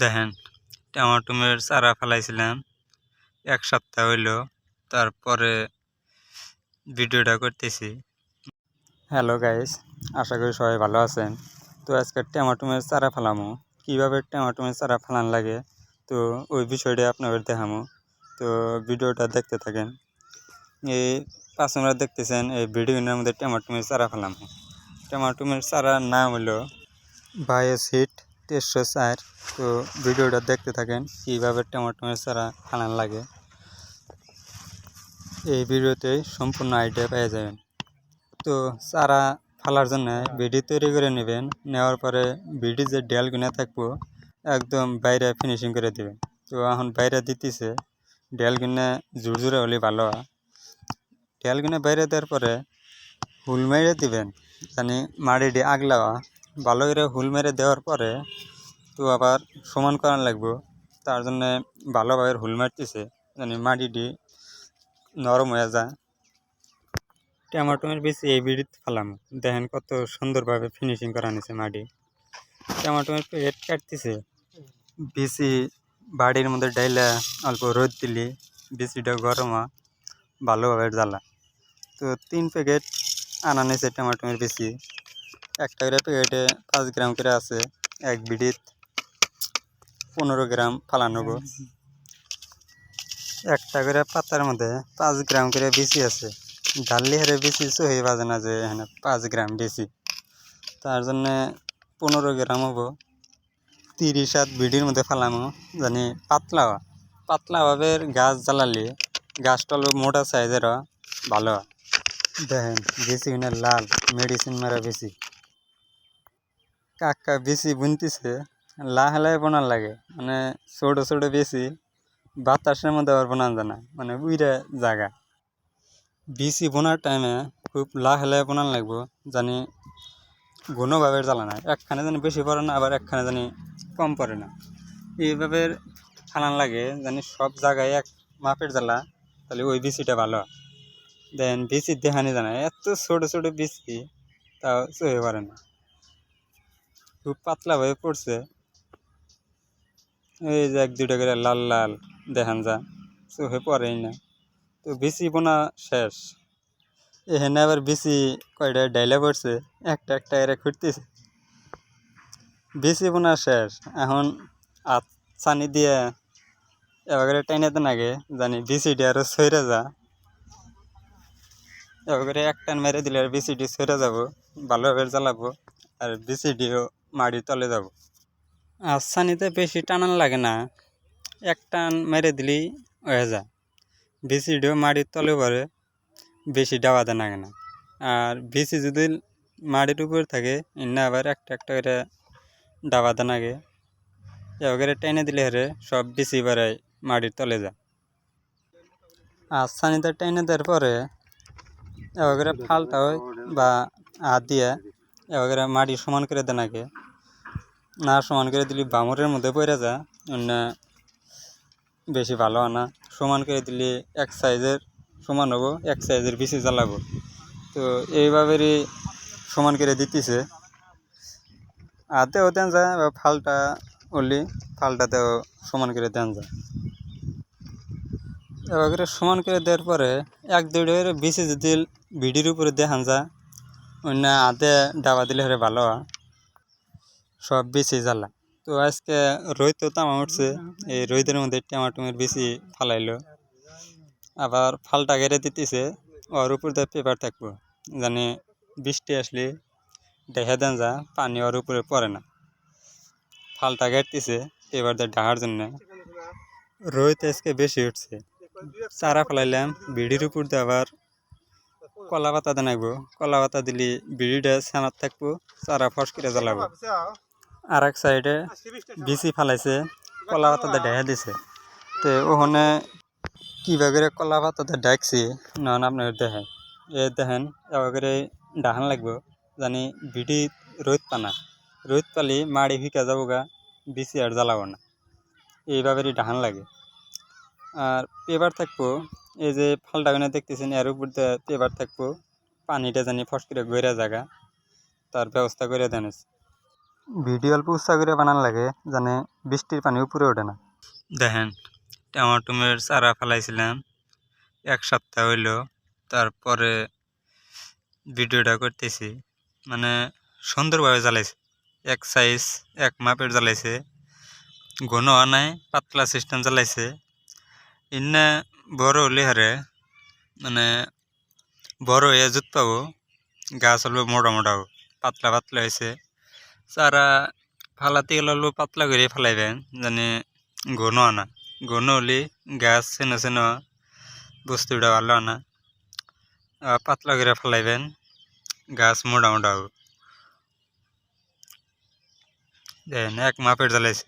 দেখেন, টমেটোমের চারা ফেলাইছিলাম, এক সপ্তাহ হইল, তারপরে ভিডিওটা করতেছি। হ্যালো গাইস, আশা করি সবাই ভালো আছেন। তো আজকে টমেটোমের চারা ফেলামো, কীভাবে টমেটোমের চারা ফেলান লাগে, তো ওই বিষয়টা আপনাদের দেখামো। তো ভিডিওটা দেখতে থাকেন। এই পাঁচ দেখতেছেন, এই ভিডিওর মধ্যে টমেটোমের চারা ফেলামো। টমেটোমের চারার নাম হলো বায়োস হিট তেরোশো চার তো ভিডিওটা দেখতে থাকেন, কীভাবে টমেটোমের চারা ফালান লাগে। এই ভিডিওতে সম্পূর্ণ আইডিয়া পেয়ে যাবেন। তো চারা ফালার জন্য ভিডি তৈরি করে নেবেন, নেওয়ার পরে ভিডি যে ডেলগুলো থাকব, একদম বাইরে ফিনিশিং করে দেবেন। তো এখন বাইরে দিতেছে ডেলগুলো জোর জোরে হলে ভালো ডেলগুলো বাইরে দেওয়ার পরে হুল মেরে দিবেন, জানি মাড়িটি আগলাওয়া ভালো করে হুল মেরে দেওয়ার পরে তো আবার সমান করান লাগবো। তার জন্যে ভালোভাবে হুল মারতেছে, জানি মাটিটি নরম হয়ে যায়। টমেটোমের বেশি এই বিড়িত ফেলাম দেখেন কত সুন্দরভাবে ফিনিশিং করা নিছে মাটি। টমেটোমের পেট কাটতেছে, বেশি বাড়ির মধ্যে ডাইলা অল্প রোদ দিলি বেশিটা গরম ভালোভাবে জ্বালা তো তিন প্যাকেট আনা নিয়েছে টমেটোমের বেশি। একটা করে প্যাকেটে পাঁচ গ্রাম করে আছে এক বিড়িত পনেরো গ্রাম ফালানো গো একটা করে পাতার মধ্যে পাঁচ গ্রাম করে বেশি আছে। ডাললি হারে বেশি সহি বাজে না যে এখানে পাঁচ গ্রাম বেশি। তার জন্যে পনেরো গ্রাম হব। তিরিশ হাত বিডির মধ্যে ফালামো জানি পাতলা। পাতলাভাবে গাছ জ্বালালে গাছটা মোটা সাইজের ভালো। দেখেন বেশি কিনে লাল মেডিসিন মারা বেশি। কাকা বেশি বুনতেছে লাহালায় বোনার লাগে। মানে ছোটো ছোটো বেশি, বাতাসের মধ্যে আবার বোনান যায় না। মানে উইরা জায়গা বেশি বোনার টাইমে খুব লাহালায় বোনান লাগবো, জানি ঘনভাবে জ্বালা না। একখানে জানি বেশি পড়ে না, আবার একখানে জানি কম পড়ে না। এইভাবে ফালান লাগে, জানি সব জায়গায় এক মাপের জ্বালা, তাহলে ওই বিচিটা ভালো। দেন বিচির দেখানি জানা এত ছোটো ছোটো বিচি তাও চয়ে পারে না। খুব পাতলা হয়ে পড়ছে। এই যে এক দুটা করে লাল লাল দেখান যা চোখে পড়েই না। তো বিচি বোনা শেষ। এখানে আবার বিচি কয়টা ডাইলে পড়ছে, একটা একটা এরা খুঁড়তেছে। বিচি বোনা শেষ। এখন আত চানি দিয়ে এবার টাইনে দেন আগে, জানি বিচিটি আরও সইরে যা। এবার করে এক টান মেরে দিলে আর বিচিটি সইরে যাব, ভালোভাবে জ্বালাবো, আর বিচিটিও মাটির তলে যাব। আর চানিতে বেশি টানান লাগে না। এক টান মেরে দিলেই হয়ে যায়। বিচিটিও মাটির তলে পরে বেশি ডাবা দেন লাগে না। আর বিচি যদি মাটির উপরে থাকে, এনে আবার একটা একটা করে ডাবা দেন আগে এবার টেনে দিলে হেরে সব বিচি বেড়ায় মাটির তলে যায়। আর সানিতে টেনে দেওয়ার পরে এবার ফালটা হয় বা হাত দিয়ে এবার মাটি সমান করে দেন আগে না, সমান করে দিলে বামরের মধ্যে পড়ে যা, অন্য বেশি ভালো না। সমান করে দিলে এক সাইজের, সমান হব, এক সাইজের বেশি জ্বালাবো। তো এইভাবেই সমান করে দিতেছে। হাতেও দেন যায় বা ফালটা উঠলি ফালটাতেও সমান করে দেন যায় এবার করে সমান করে দেওয়ার পরে এক দুই করে বেশি যদি ভিডির উপরে দেখান যায় অন্য হাতে ডাবা দিলে হলে ভালো হয়। সব বেশি জ্বালা। তো আজকে রোদ তো তামা উঠছে, এই রোদের মধ্যে টমাটোমের বেশি ফালাইলো। আবার ফালটা গেড়ে দিতেছে, ওর উপর দিয়ে পেপার থাকব, জানি বৃষ্টি আসলে দেখা দেন যা, পানি ওর উপরে পড়ে না। ফালটা গেড়তেছে, পেপার দিয়ে ঢাকার জন্য। রোদ আজকে বেশি উঠছে। চারা ফেলাইলাম, বিড়ির উপর দিয়ে আবার কলা পাতা আইবো। কলা পাতা দিলে বিড়িটা ছানার থাকব, চারা ফস করে জ্বালাবো। আর এক সাইডে বিচি ফালাইছে, কলা পাতাতে ঢেকে দিছে। তো ওখানে কীভাবে কলা পাতাতে ডাকছি নন আপনার দেখেন। এ দেখেন করে ডাহান লাগবো, জানি বিড়ি রোদ পানা। রোদ পালি মাড়ি ফিকা যাব গা বিচি আর জ্বালাবো না। এইভাবে ডাহান লাগে। আর পেপার থাকব, এই যে ফালটাগুলো দেখতেছেন, এর উপর পেপার থাকব, পানিটা জানি ফস করে গইরা জায়গা তার ব্যবস্থা করে দেন ভিডিও অল্প উৎসাহ করে বানান লাগে, জানে বৃষ্টির পানি উপরে ওঠে না। দেখেন টমাটোমের চারা ফেলাইছিলাম, এক সপ্তাহ হইল তারপরে ভিডিওটা করতেছি। মানে সুন্দরভাবে জ্বালাইছে, এক সাইজ এক মাপের জ্বালাইছে। ঘন হওয়া নাই, পাতলা সিস্টেম জ্বালাইছে। ইন্না বড় হলে হারে মানে বড় হয়ে জুত পাবো, গাছ হলো মোটা মোটা পাতলা পাতলা হয়েছে চারা ফালাতে গেলে হলো পাতলা করে ফেলাইবেন জানি ঘন আনা। ঘন হলে গাছ চেন চেন বস্তুটা ভালো আনা। পাতলা করে ফেলাইবেন, গাছ মোটা মোটা দেন, এক মাপের জ্বালাইছে।